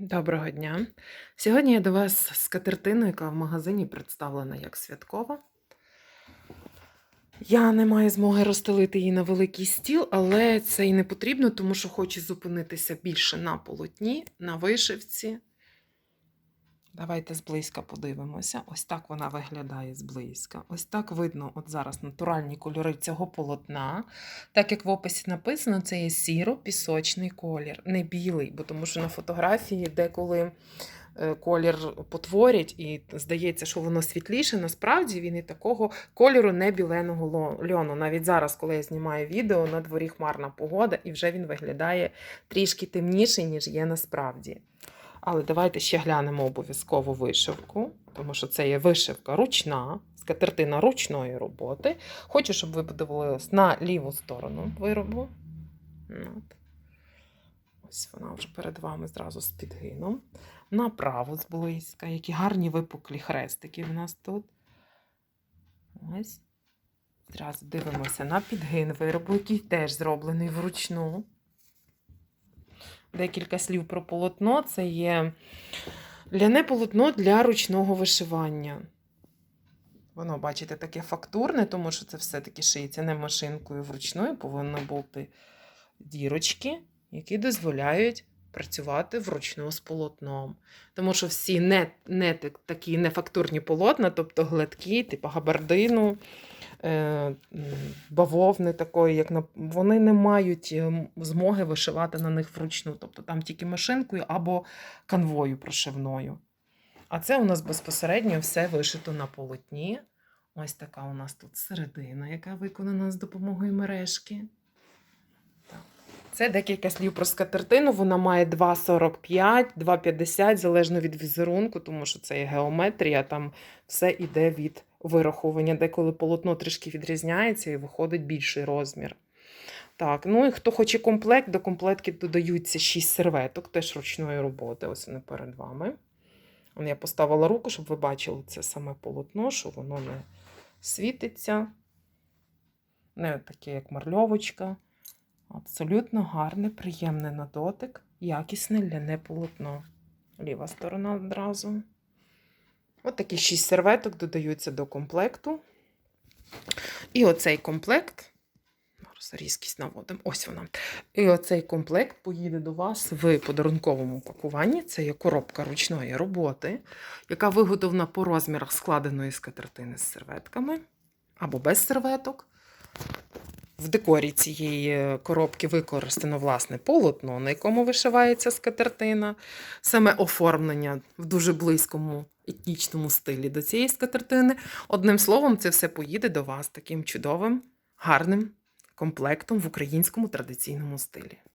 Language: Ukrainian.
Доброго дня. Сьогодні я до вас з катертиною, яка в магазині представлена як святкова. Я не маю змоги розстелити її на великий стіл, але це і не потрібно, тому що хочу зупинитися більше на полотні, на вишивці. Давайте зблизька подивимося. Ось так вона виглядає зблизька. Ось так видно от зараз натуральні кольори цього полотна. Так як в описі написано, це є сіро-пісочний колір, не білий, бо тому що на фотографії деколи е, колір потворять і здається, що воно світліше. Насправді він і такого кольору не біленого льону. Навіть зараз, коли я знімаю відео, на дворі хмарна погода, і вже він виглядає трішки темніший, ніж є насправді. Але давайте ще глянемо обов'язково вишивку, тому що це є вишивка ручна, скатертина ручної роботи. Хочу, щоб ви подивились на ліву сторону виробу. Ось вона вже перед вами зразу з підгином. На праву зблизька, які гарні випуклі хрестики в нас тут. Ось. Зразу дивимося на підгин виробу, який теж зроблений вручну. Декілька слів про полотно. Це є ляне полотно для ручного вишивання. Воно, бачите, таке фактурне, тому що це все-таки шиється не машинкою вручною, повинно бути дірочки, які дозволяють працювати вручну з полотном. Тому що всі не, не так- такі нефактурні полотна, тобто гладкі, типу габардину, е, бавовни такої, як на вони не мають е, змоги вишивати на них вручну. Тобто там тільки машинкою або канвою прошивною. А це у нас безпосередньо все вишито на полотні. Ось така у нас тут середина, яка виконана з допомогою мережки. Це декілька слів про скатертину. Вона має 2,45, 2,50, залежно від візерунку, тому що це є геометрія, там все йде від вирахування. Деколи полотно трішки відрізняється і виходить більший розмір. Так, ну і хто хоче комплект, до комплектки додаються 6 серветок, теж ручної роботи. Ось вони перед вами. Я поставила руку, щоб ви бачили це саме полотно, що воно не світиться. Не таке, як марльовочка. Абсолютно гарне, приємне на дотик, якісне ляне полотно. Ліва сторона одразу. От такі 6 серветок додаються до комплекту. І оцей комплект. Різкість наводимо. Ось вона. І оцей комплект поїде до вас в подарунковому пакуванні. Це є коробка ручної роботи, яка виготовлена по розмірах складеної скатертини з серветками або без серветок. В декорі цієї коробки використано власне полотно, на якому вишивається скатертина, саме оформлення в дуже близькому етнічному стилі до цієї скатертини. Одним словом, це все поїде до вас таким чудовим, гарним комплектом в українському традиційному стилі.